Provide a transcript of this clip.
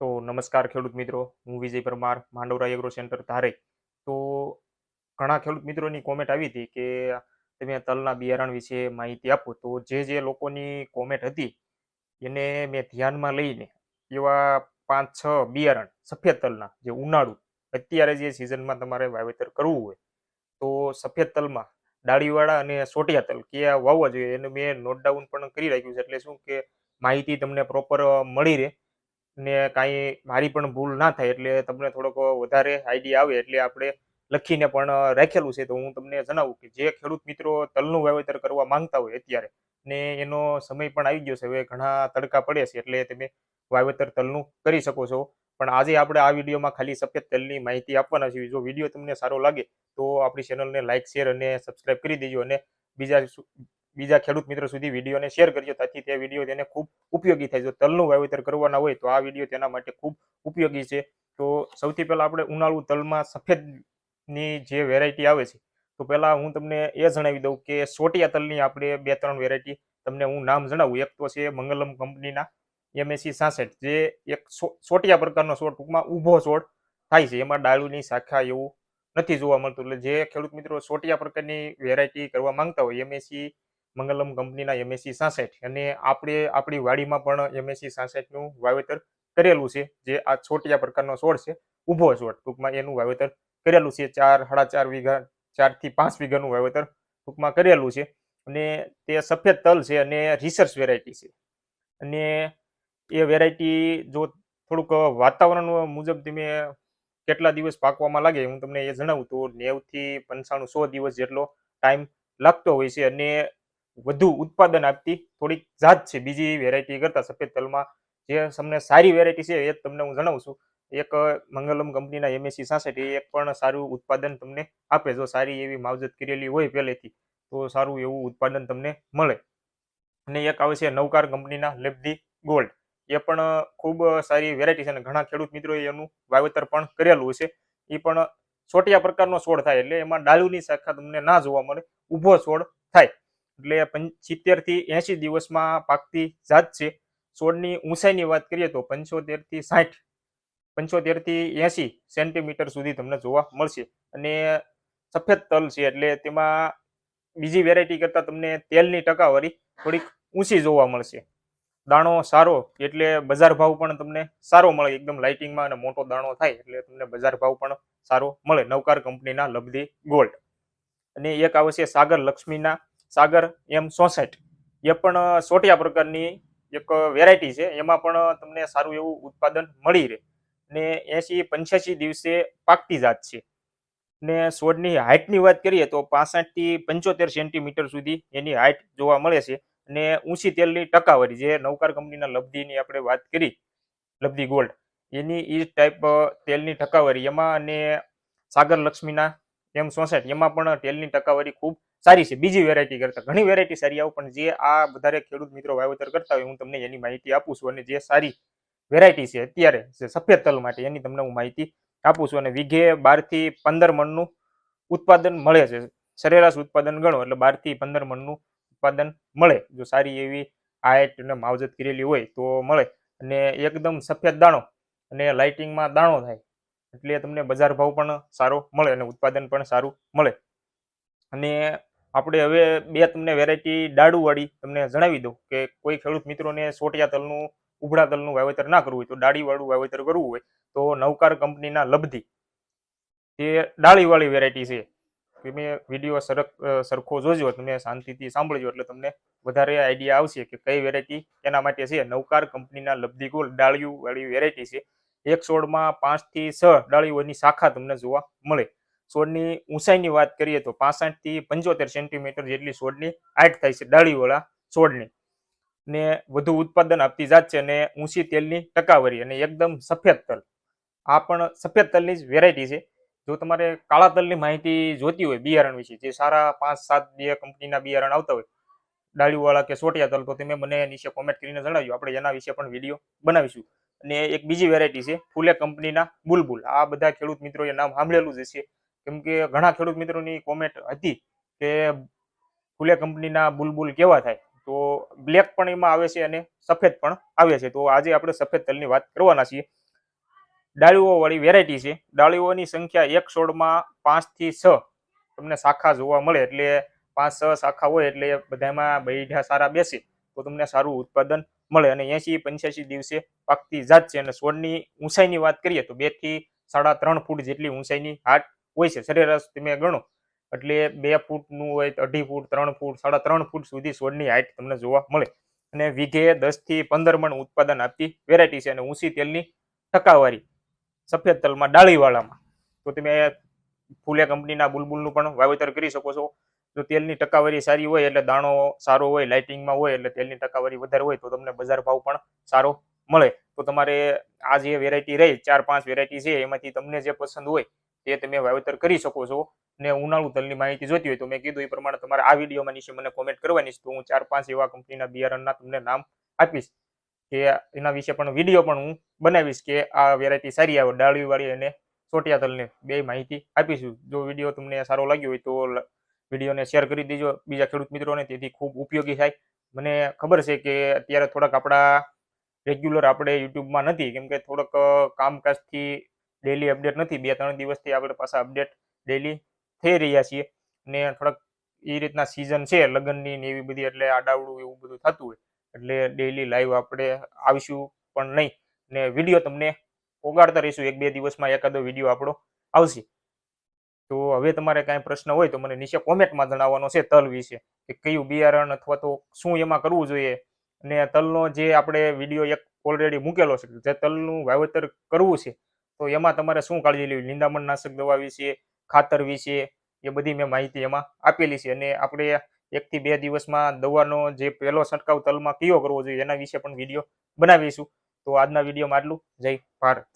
તો નમસ્કાર ખેડૂત મિત્રો, હું વિજય પરમાર માંડવરા એગ્રો સેન્ટર ધારે. તો ઘણા ખેડૂત મિત્રોની કોમેન્ટ આવી હતી કે તમે તલના બિયારણ વિશે માહિતી આપો. તો જે જે લોકોની કોમેન્ટ હતી, એને મેં ધ્યાનમાં લઈને એવા પાંચ છ બિયારણ, સફેદ તલના જે ઉનાળુ, અત્યારે જે સિઝનમાં તમારે વાવેતર કરવું હોય, તો સફેદ તલમાં ડાળીવાળા અને સોટિયા તલ કયા વાવવા જોઈએ? એને મેં નોટ ડાઉન પણ કરી રાખ્યું છે. એટલે શું કે માહિતી તમને પ્રોપર મળી રહે. ને કાંઈ મારી પણ ભૂલ ના થાય એટલે તમને થોડોક વધારે આઈડિયા આવે એટલે આપણે લખીને પણ રાખેલું છે. તો હું તમને જણાવું કે જે ખેડૂત મિત્રો તલનું વાવેતર કરવા માંગતા હોય અત્યારે ને એનો સમય પણ આવી ગયો છે. હવે ઘણા તડકા પડે છે એટલે તમે વાવેતર તલનું કરી શકો છો. પણ આજે આપણે આ વિડીયોમાં ખાલી સફેદ તલની માહિતી આપવાના છીએ. જો વીડિયો તમને સારો લાગે તો આપણી ચેનલને લાઇક શેર અને સબસ્ક્રાઇબ કરી દેજો અને બીજા બીજા ખેડૂત મિત્રો સુધી વિડીયોને શેર કરજો, તાથી તે વીડિયો તેને ખૂબ ઉપયોગી થાય. જો તલનું વાવેતર કરવાના હોય તો આ વીડિયો તેના માટે ખૂબ ઉપયોગી છે. તો સૌથી પહેલાં આપણે ઉનાળુ તલમાં સફેદની જે વેરાયટી આવે છે, તો પહેલાં હું તમને એ જણાવી દઉં કે સોટિયા તલની આપણે બે ત્રણ વેરાયટી તમને હું નામ જણાવું. એક તો છે મંગલમ કંપનીના એમએસસી સાસઠ, જે એક સોટિયા પ્રકારનો છોડ ટૂંકમાં ઊભો છોડ થાય છે. એમાં ડાળુની શાખા એવું નથી જોવા મળતું. એટલે જે ખેડૂત મિત્રો સોટિયા પ્રકારની વેરાયટી કરવા માંગતા હોય એમએસસી મંગલમ કંપનીના એમએસસી સાસઠ અને આપણે, આપણી વાડીમાં પણ એમએસસી સાસઠનું વાવેતર કરેલું છે, જે આ છોટિયા પ્રકારનો છોડ છે, ઊભો છોડ. ટૂંકમાં એનું વાવેતર કરેલું છે, ચાર, સાડા ચાર વીઘા, ચારથી પાંચ વીઘાનું વાવેતર ટૂંકમાં કરેલું છે અને તે સફેદ તલ છે અને રિસર્ચ વેરાયટી છે. અને એ વેરાયટી જો થોડુંક વાતાવરણ મુજબ તમે કેટલા દિવસ પાકવામાં લાગે હું તમને એ જણાવું તો નેવથી પંચાણું સો દિવસ જેટલો ટાઈમ લાગતો હોય છે અને વધુ ઉત્પાદન આપતી થોડીક જાત છે. બીજી વેરાયટી કરતા સફેદ તલમાં જે તમને સારી વેરાયટી છે એ તમને હું જણાવું છું. એક મંગલમ કંપનીના એમએસસી સાસઠ એ એક પણ સારું ઉત્પાદન તમને આપે. જો સારી એવી માવજત કરેલી હોય પહેલેથી, તો સારું એવું ઉત્પાદન તમને મળે. અને એક આવે છે નવકાર કંપનીના લેબધી ગોલ્ડ. એ પણ ખૂબ સારી વેરાયટી છે અને ઘણા ખેડૂત મિત્રોએ એનું વાવેતર પણ કરેલું છે. એ પણ છોટિયા પ્રકારનો છોડ થાય એટલે એમાં ડાળુની શાખા તમને ના જોવા મળે, ઊભો છોડ થાય. એટલે સિત્તેરથી એસી દિવસમાં પાકતી જાત છે. છોડની ઊંચાઈની વાત કરીએ તો પંચોતેરથી સાઠ, પંચોતેરથી એસી સેન્ટીમીટર સુધી તમને જોવા મળશે. અને સફેદ તલ છે એટલે તેમાં બીજી વેરાયટી કરતા તમને તેલની ટકાવારી થોડીક ઊંચી જોવા મળશે. દાણો સારો એટલે બજાર ભાવ પણ તમને સારો મળે. એકદમ લાઇટિંગમાં અને મોટો દાણો થાય એટલે તમને બજાર ભાવ પણ સારો મળે નવકાર કંપનીના લબ્ધી ગોલ્ડ અને એક આવશે સાગર લક્ષ્મીના સાગર એમ સોસાઇટ એ પણ સોટિયા પ્રકારની એક વેરાયટી છે. એમાં પણ તમને સારું એવું ઉત્પાદન મળી રહે. ને એસી પંચ્યાસી દિવસે પાકતી જાત છે. ને છોડની હાઇટની વાત કરીએ તો પાસઠથી પંચોતેર સેન્ટીમીટર સુધી એની હાઇટ જોવા મળે છે. ને ઊંચી તેલની ટકાવારી જે નવકાર કંપનીના લબ્ધીની આપણે વાત કરી, લબ્ધી ગોલ્ડ, એની એ ટાઈપ તેલની ટકાવારી. એમાં અને સાગર લક્ષ્મીના એમ સોસેટ એમાં પણ તેલની ટકાવારી ખૂબ સારી છે, બીજી વેરાયટી કરતા. ઘણી વેરાયટી સારી આવું, પણ જે આ વધારે ખેડૂત મિત્રો વાવેતર કરતા હોય, હું તમને એની માહિતી આપું છું અને જે સારી વેરાયટી છે, અત્યારે જે સફેદ તલ માટે, એની તમને હું માહિતી આપું છું અને વીઘે બારથી પંદર મણનું ઉત્પાદન મળે છે. સરેરાશ ઉત્પાદન ગણો, એટલે બારથી પંદર મણનું ઉત્પાદન મળે. જો સારી એવી હાઇટ અને માવજત કરેલી હોય, તો મળે. અને એકદમ સફેદ દાણો અને લાઇટિંગમાં દાણો થાય, એટલે તમને બજાર ભાવ પણ સારો મળે અને ઉત્પાદન પણ સારું મળે. અને આપણે હવે બે તમને વેરાયટી ડાળુવાળી તમને જણાવી દઉં કે કોઈ ખેડૂત મિત્રોને સોટિયા તલનું ઉભળા તલનું વાવેતર ના કરવું હોય તો ડાળીવાળું વાવેતર કરવું હોય તો નવકાર કંપનીના લબ્ધી. એ ડાળીવાળી વેરાયટી છે. તમે વીડિયો સરખ સરખો જોજો, તમે શાંતિથી સાંભળજો એટલે તમને વધારે આઈડિયા આવશે કે કઈ વેરાયટી એના માટે છે. નવકાર કંપનીના લબ્ધી ગોલ ડાળિયું વાળી વેરાયટી છે. એક છોડમાં પાંચથી છ ડાળીઓની શાખા તમને જોવા મળે. છોડની ઊંચાઈની વાત કરીએ તો પાસઠથી પંચોતેર સેન્ટીમીટર જેટલી છોડની હાઈટ થાય છે, ડાળીવાળા છોડની ને વધુ ઉત્પાદન આપતી જાત છે અને ઊંચી તેલની ટકાવારી અને એકદમ સફેદ તલ. આ પણ સફેદ તલની જ વેરાયટી છે. જો તમારે કાળા તલની માહિતી જોતી હોય, બિયારણ વિશે, જે સારા પાંચ સાત બે કંપનીના બિયારણ આવતા હોય, ડાળીવાળા કે સોટિયા તલ, તો તમે મને નીચે કોમેન્ટ કરીને જણાવ્યું આપણે એના વિશે પણ વીડિયો બનાવીશું. અને એક બીજી વેરાયટી છે, ફૂલે કંપનીના બુલબુલ. આ બધા ખેડૂત મિત્રોએ નામ સાંભળેલું જ હશે. કેમ કે ઘણા ખેડૂત મિત્રોની કોમેન્ટ હતી કે ફૂલે કંપનીના બુલબુલ કેવા થાય? તો બ્લેક પણ એમાં આવે છે અને સફેદ પણ આવે છે. તો આજે આપણે સફેદ તલની વાત કરવાના છીએ. ડાળીઓવાળી વેરાયટી છે. ડાળીઓની સંખ્યા એક છોડમાં પાંચથી છ તમને શાખા જોવા મળે એટલે પાંચ છ શાખા હોય એટલે બધામાં બૈઠા સારા બેસે. તો તમને સારું ઉત્પાદન મળે અને એસી પંચ્યાસી દિવસે પાકતી જાત છે. અને છોડની ઊંચાઈની વાત કરીએ તો બેથી સાડા ત્રણ ફૂટ જેટલી ઊંચાઈની હાટ હોય છે, સરેરાશ તમે ગણો. એટલે બે ફૂટનું હોય અઢી ફૂટ, ત્રણ ફૂટ, સાડા ત્રણ ફૂટ સુધી છોડની હાઈટ તમને જોવા મળે. અને વીઘે દસથી પંદર મણ ઉત્પાદન આપતી વેરાયટી છે અને ઊંચી તેલની ટકાવારી. સફેદ તલમાં ડાળીવાળામાં. તો તમે ફૂલે કંપનીના બુલબુલનું પણ વાવેતર કરી શકો છો. જો તેલની ટકાવારી સારી હોય એટલે દાણો સારો હોય લાઇટિંગમાં હોય એટલે તેલની ટકાવારી વધારે હોય તો તમને બજાર ભાવ પણ સારો મળે. તો તમારે આ જે વેરાયટી રહી, ચાર પાંચ વેરાયટી છે, એમાંથી તમને જે પસંદ હોય તે તમે વાવેતર કરી શકો છો. ને ઉનાળુ તલની માહિતી જોતી હોય તો મેં કીધું એ પ્રમાણે તમારે આ વિડીયોમાં નીચે મને કોમેન્ટ કરવાની છે. તો હું ચાર પાંચ એવા કંપનીના બિયારણના તમને નામ આપીશ. કે એના વિશે પણ વીડિયો પણ હું બનાવીશ કે આ વેરાયટી સારી આવે. ડાળીવાળી અને ચોટિયા તલને બે માહિતી આપીશું. જો વીડિયો તમને સારો લાગ્યો હોય તો વિડીયોને શેર કરી દેજો. બીજા ખેડૂત મિત્રોને તેથી ખૂબ ઉપયોગી થાય. મને ખબર છે કે અત્યારે થોડાક આપણા રેગ્યુલર આપણે યુટ્યુબમાં નથી. કેમ કે થોડોક કામકાજથી ડેલી અપડેટ નથી. બે, ત્રણ દિવસથી આપણે પાછા અપડેટ ડેલી થઈ રહ્યા છીએ. ને થોડાક એ રીતના સિઝન છે, લગ્નની ને એવી બધી, એટલે આડાવડું એવું બધું થતું હોય. એટલે ડેલી લાઈવ આપણે આવીશું પણ નહીં. ને વીડિયો તમને ઓગાડતા રહીશું. એક, બે દિવસમાં એકાદો વીડિયો આપણો આવશે. તો હવે તમારે કાંઈ પ્રશ્ન હોય તો મને નીચે કોમેન્ટમાં જણાવવાનો છે તલ વિશે કે કયું બિયારણ અથવા તો શું એમાં કરવું જોઈએ. અને તલનો જે આપણે વીડિયો એક ઓલરેડી મૂકેલો છે, જે તલનું વાવેતર કરવું છે તો એમાં તમારે શું કાળજી લેવી? નિંદામણ નાશક દવા વિશે, ખાતર વિશે, એ બધી મેં માહિતી એમાં આપેલી છે. અને આપણે એકથી બે દિવસમાં દવાનો જે પહેલો છંટકાવ તલમાં કયો કરવો જોઈએ એના વિશે પણ વીડિયો બનાવીશું. તો આજના વિડીયોમાં આટલું. જય ભારત.